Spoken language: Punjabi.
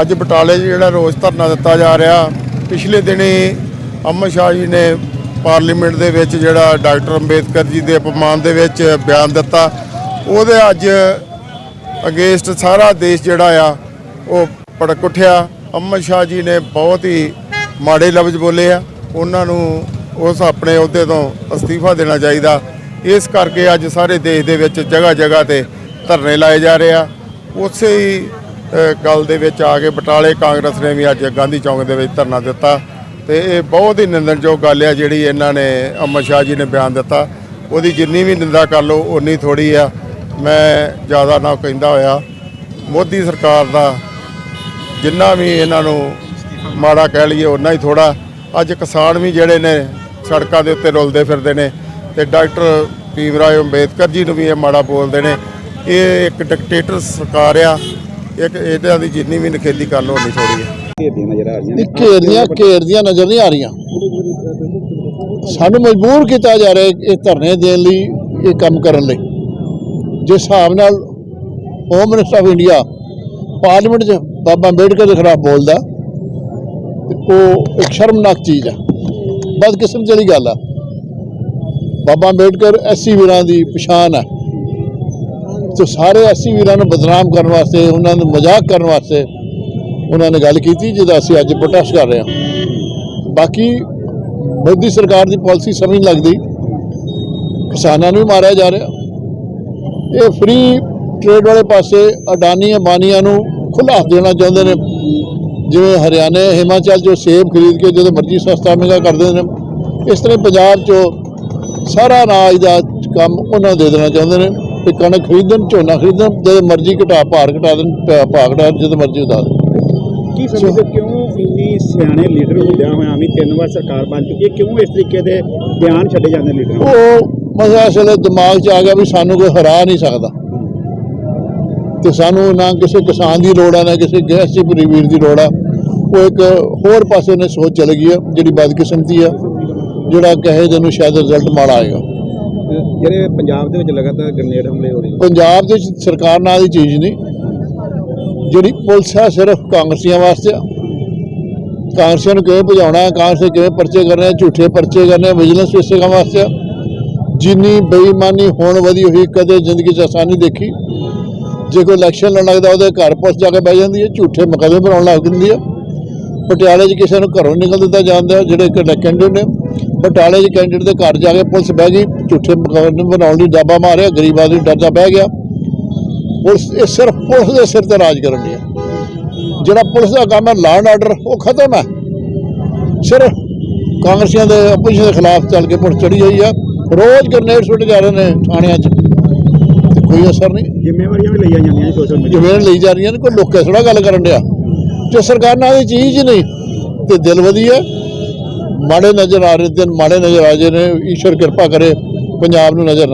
ਅੱਜ ਬਟਾਲੇ 'ਚ ਜਿਹੜਾ ਰੋਜ਼ ਧਰਨਾ ਦਿੱਤਾ ਜਾ ਰਿਹਾ, ਪਿਛਲੇ ਦਿਨੀ ਅਮਰ ਸ਼ਾਹ ਜੀ ਨੇ ਪਾਰਲੀਮੈਂਟ ਦੇ ਵਿੱਚ ਜਿਹੜਾ ਡਾਕਟਰ ਅੰਬੇਦਕਰ ਜੀ ਦੇ ਅਪਮਾਨ ਦੇ ਵਿੱਚ ਬਿਆਨ ਦਿੱਤਾ, ਉਹਦੇ ਅੱਜ ਅਗੇਂਸਟ ਸਾਰਾ ਦੇਸ਼ ਜਿਹੜਾ ਆ, ਉਹ ਭੜਕ ਉੱਠਿਆ। ਅਮਰ ਸ਼ਾਹ ਜੀ ਨੇ ਬਹੁਤ ਹੀ ਮਾੜੇ ਲਫ਼ਜ਼ ਬੋਲੇ ਆ, ਉਹਨਾਂ ਨੂੰ ਉਸ ਆਪਣੇ ਅਹੁਦੇ ਤੋਂ ਅਸਤੀਫਾ ਦੇਣਾ ਚਾਹੀਦਾ। ਇਸ ਕਰਕੇ ਅੱਜ ਸਾਰੇ ਦੇਸ਼ ਦੇ ਵਿੱਚ ਜਗ੍ਹਾ ਜਗ੍ਹਾ ਤੇ ਧਰਨੇ ਲਾਏ ਜਾ ਰਹੇ ਆ। ਉਸੇ ਹੀ ਗੱਲ ਦੇ ਵਿੱਚ ਆ ਕੇ ਬਟਾਲੇ ਕਾਂਗਰਸ ਨੇ ਵੀ ਅੱਜ ਗਾਂਧੀ ਚੌਂਕ ਦੇ ਵਿੱਚ ਧਰਨਾ ਦਿੱਤਾ ਤੇ ਇਹ ਬਹੁਤ ਹੀ ਨਿੰਦਣਯੋਗ ਗੱਲ ਆ ਜਿਹੜੀ ਇਹਨਾਂ ਨੇ ਅਮਰ ਸ਼ਾਹ ਜੀ ਨੇ ਬਿਆਨ ਦਿੱਤਾ। ਉਹਦੀ ਜਿੰਨੀ ਵੀ ਨਿੰਦਾ ਕਰ ਲਓ ਉਨੀ ਥੋੜੀ ਆ। ਮੈਂ ਜ਼ਿਆਦਾ ਨਾ ਕਹਿੰਦਾ ਹੋਇਆ, ਮੋਦੀ ਸਰਕਾਰ ਦਾ ਜਿੰਨਾ ਵੀ ਇਹਨਾਂ ਨੂੰ ਮਾੜਾ ਕਹਿ ਲਈਏ ਉਨਾ ਹੀ ਥੋੜਾ ਅੱਜ ਕਿਸਾਨ ਵੀ ਜਿਹੜੇ ਨੇ ਸੜਕਾਂ ਦੇ ਉੱਤੇ ਰੁਲਦੇ ਫਿਰਦੇ ਨੇ ਤੇ ਡਾਕਟਰ ਭੀਮ ਰਾਓ ਅੰਬੇਦਕਰ ਜੀ ਨੂੰ ਵੀ ਇਹ ਮਾੜਾ ਬੋਲਦੇ ਨੇ। ਇਹ ਇੱਕ ਡਿਕਟੇਟਰ ਸਰਕਾਰ ਆ ਇੱਕ ਇਹਨਾਂ ਦੀ ਜਿੰਨੀ ਵੀ ਨਖੇਦੀ ਕਰ ਲਓ ਉਨੀ ਥੋੜੀ ਆ। ਘੇਰਦੀਆਂ ਨਜ਼ਰ ਆ ਰਹੀਆਂ ਇਹ ਘੇਰਦੀਆਂ ਘੇਰਦੀਆਂ ਨਜ਼ਰ ਨਹੀਂ ਆ ਰਹੀਆਂ। ਸਾਨੂੰ ਮਜਬੂਰ ਕੀਤਾ ਜਾ ਰਿਹਾ ਹੈ ਇਹ ਧਰਨੇ ਦੇਣ ਲਈ ਇਹ ਕੰਮ ਕਰਨ ਲਈ। ਜਿਸ ਹਿਸਾਬ ਨਾਲ home minister of India parliament 'ਚ ਬਾਬਾ ਅੰਬੇਡਕਰ ਦੇ ਖਿਲਾਫ ਬੋਲਦਾ ਤੇ ਉਹ ਇੱਕ ਸ਼ਰਮਨਾਕ ਚੀਜ਼ ਆ। ਬਦਕਿਸਮਤ ਵਾਲੀ ਗੱਲ ਆ। ਬਾਬਾ ਅੰਬੇਡਕਰ ਐਸੀ ਵੀਰਾਂ ਦੀ ਪਛਾਣ ਹੈ ਤੇ ਸਾਰੇ ਅਸੀਂ ਵੀਰਾਂ ਨੂੰ ਬਦਨਾਮ ਕਰਨ ਵਾਸਤੇ, ਉਹਨਾਂ ਨੂੰ ਮਜ਼ਾਕ ਕਰਨ ਵਾਸਤੇ ਉਹਨਾਂ ਨੇ ਗੱਲ ਕੀਤੀ, ਜਿਹਦਾ ਅਸੀਂ ਅੱਜ ਪ੍ਰੋਟੈਸਟ ਕਰ ਰਹੇ ਹਾਂ। ਬਾਕੀ ਮੋਦੀ ਸਰਕਾਰ ਦੀ ਪਾਲਿਸੀ ਸਮਝ ਲੱਗਦੀ। ਕਿਸਾਨਾਂ ਨੂੰ ਵੀ ਮਾਰਿਆ ਜਾ ਰਿਹਾ। ਇਹ ਫ੍ਰੀ ਟ੍ਰੇਡ ਵਾਲੇ ਪਾਸੇ ਅਡਾਨੀ ਅੰਬਾਨੀਆਂ ਨੂੰ ਖੁੱਲ੍ਹਾ ਦੇਣਾ ਚਾਹੁੰਦੇ ਨੇ। ਜਿਵੇਂ ਹਰਿਆਣੇ, ਹਿਮਾਚਲ ਚੋਂ ਸੇਬ ਖਰੀਦ ਕੇ ਜਦੋਂ ਮਰਜ਼ੀ ਸਸਤਾ ਮਹਿੰਗਾ ਕਰਦੇ ਨੇ। ਇਸ ਤਰ੍ਹਾਂ ਪੰਜਾਬ ਚੋਂ ਸਾਰਾ ਰਾਜ ਦਾ ਕੰਮ ਉਹਨਾਂ ਨੂੰ ਦੇ ਦੇਣਾ ਚਾਹੁੰਦੇ ਨੇ। ਤੇ ਕਣਕ ਖਰੀਦਣ ਝੋਨਾ ਖਰੀਦਣ ਜਦੋਂ ਮਰਜ਼ੀ ਘਟਾ ਭਾਰ ਘਟਾ ਦੇਣ ਭਾਅ ਘਟਾ ਜਦੋਂ ਮਰਜ਼ੀ ਦੇਣ। ਕੀ ਸਮਝਦੇ ਹੋ ਕਿਉਂ ਇੰਨੀ ਸਿਆਣੇ ਲੀਡਰ ਹੁੰਦਿਆਂ ਹੋਇਆਂ? ਵੀ ਤਿੰਨ ਵਾਰ ਸਰਕਾਰ ਬਣ ਚੁੱਕੀ ਹੈ। ਕਿਉਂ ਇਸ ਤਰੀਕੇ ਦੇ ਬਿਆਨ ਛੱਡੇ ਜਾਂਦੇ ਲੀਡਰਾਂ? ਉਹ ਮਸਲਾ ਅਸਲ ਦਿਮਾਗ 'ਚ ਆ ਗਿਆ ਵੀ ਸਾਨੂੰ ਕੋਈ ਹਰਾ ਨਹੀਂ ਸਕਦਾ। ਤੇ ਸਾਨੂੰ ਨਾ ਕਿਸੇ ਕਿਸਾਨ ਦੀ ਲੋੜ ਆ ਨਾ ਕਿਸੇ ਗੈਸਟੀ ਵੀਰ ਦੀ ਲੋੜ ਆ। ਉਹ ਇੱਕ ਹੋਰ ਪਾਸੇ ਨੇ ਸੋਚ ਚਲ ਗਈ ਆ ਜਿਹੜੀ ਬਦਕਿਸਮਤੀ ਆ ਜਿਹੜਾ ਕਹੇ ਜਿਹਨੂੰ ਸ਼ਾਇਦ ਰਿਜ਼ਲਟ ਮਾੜਾ ਆਏਗਾ। ਜਿਹੜੇ ਪੰਜਾਬ ਦੇ ਵਿੱਚ ਲਗਾਤਾਰ ਗ੍ਰਨੇਡ ਹਮਲੇ ਹੋ ਰਹੇ ਨੇ? ਪੰਜਾਬ ਦੇ ਵਿੱਚ ਸਰਕਾਰ ਨਾਲ ਦੀ ਚੀਜ਼ ਨਹੀਂ। ਜਿਹੜੀ ਪੁਲਿਸ ਆ ਸਿਰਫ ਕਾਂਗਰਸੀਆਂ ਵਾਸਤੇ ਆ। ਕਾਂਗਰਸੀਆਂ ਨੂੰ ਕਿਵੇਂ ਭਜਾਉਣਾ ਹੈ ਕਾਂਗਰਸ ਕਿਵੇਂ ਪਰਚੇ ਕਰਨੇ ਝੂਠੇ ਪਰਚੇ ਕਰਨੇ ਵਿਜੀਲੈਂਸ ਇਸੇ ਕੰਮ ਵਾਸਤੇ ਆ। ਜਿੰਨੀ ਬੇਈਮਾਨੀ ਹੋਣ ਵਧੀ ਹੋਈ ਕਦੇ ਜ਼ਿੰਦਗੀ 'ਚ ਆਸਾਨੀ ਦੇਖੀ। ਜੇ ਕੋਈ ਇਲੈਕਸ਼ਨ ਲੜਨ ਲੱਗਦਾ, ਉਹਦੇ ਘਰ ਪੁਲਿਸ ਜਾ ਕੇ ਬਹਿ ਜਾਂਦੀ ਹੈ, ਝੂਠੇ ਮੁਕੱਦਮੇ ਬਣਾਉਣ ਲੱਗ ਜਾਂਦੀ ਹੈ। ਪਟਿਆਲੇ 'ਚ ਕਿਸੇ ਨੂੰ ਘਰੋਂ ਨਿਕਲ ਦਿੱਤਾ ਜਾਂਦਾ, ਜਿਹੜੇ ਕੈਂਡੀਡੇਟ ਨੇ ਬਟਾਲੇ 'ਚ ਕੈਂਡੀਡੇਟ ਦੇ ਘਰ ਜਾ ਕੇ ਪੁਲਿਸ ਬਹਿ ਗਈ ਝੂਠੇ ਮੁਕੱਦਮੇ ਬਣਾਉਣ ਲਈ ਡਾਬਾ ਮਾਰਿਆ ਗਰੀਬ ਆਦਮੀ ਡਰਦਾ ਬਹਿ ਗਿਆ। ਪੁਲਿਸ ਇਹ ਸਿਰਫ ਪੁਲਿਸ ਦੇ ਸਿਰ ਤੇ ਰਾਜ ਕਰਨ ਦੀ ਹੈ ਜਿਹੜਾ ਪੁਲਿਸ ਦਾ ਕੰਮ ਹੈ ਲਾਅ ਆਰਡਰ ਉਹ ਖਤਮ ਹੈ। ਸਿਰਫ ਕਾਂਗਰਸੀਆਂ ਦੇ ਆਪੋਜੀਸ਼ਨ ਦੇ ਖਿਲਾਫ ਚੱਲ ਕੇ ਪੁਲਿਸ ਚੜੀ ਹੋਈ ਆ ਰੋਜ਼ ਗ੍ਰਨੇਡ ਸੁੱਟ ਜਾ ਰਹੇ ਨੇ ਥਾਣਿਆਂ 'ਚ। ਤੇ ਕੋਈ ਅਸਰ ਨਹੀਂ। ਜ਼ਿੰਮੇਵਾਰੀਆਂ ਵੀ ਲਈਆਂ ਜਾਂਦੀਆਂ ਸੋਸ਼ਲ ਮੀਡੀਆ ਜਿਵੇਂ ਲਈ ਜਾ ਰਹੀਆਂ ਨੇ ਕੋਈ ਲੋਕੇ ਥੋੜਾ ਗੱਲ ਕਰਨ ਡਿਆ। ਜੇ ਸਰਕਾਰ ਨਾਲ ਦੀ ਚੀਜ਼ ਹੀ ਨਹੀਂ ਤੇ ਦਿਲ ਵਧੀਆ ਮਾੜੇ ਨਜ਼ਰ ਆ ਰਹੇ ਦਿਨ ਮਾੜੇ ਨਜ਼ਰ ਆ ਰਹੇ ਨੇ, ਈਸ਼ਵਰ ਕਿਰਪਾ ਕਰੇ, ਪੰਜਾਬ ਨੂੰ ਨਜ਼ਰ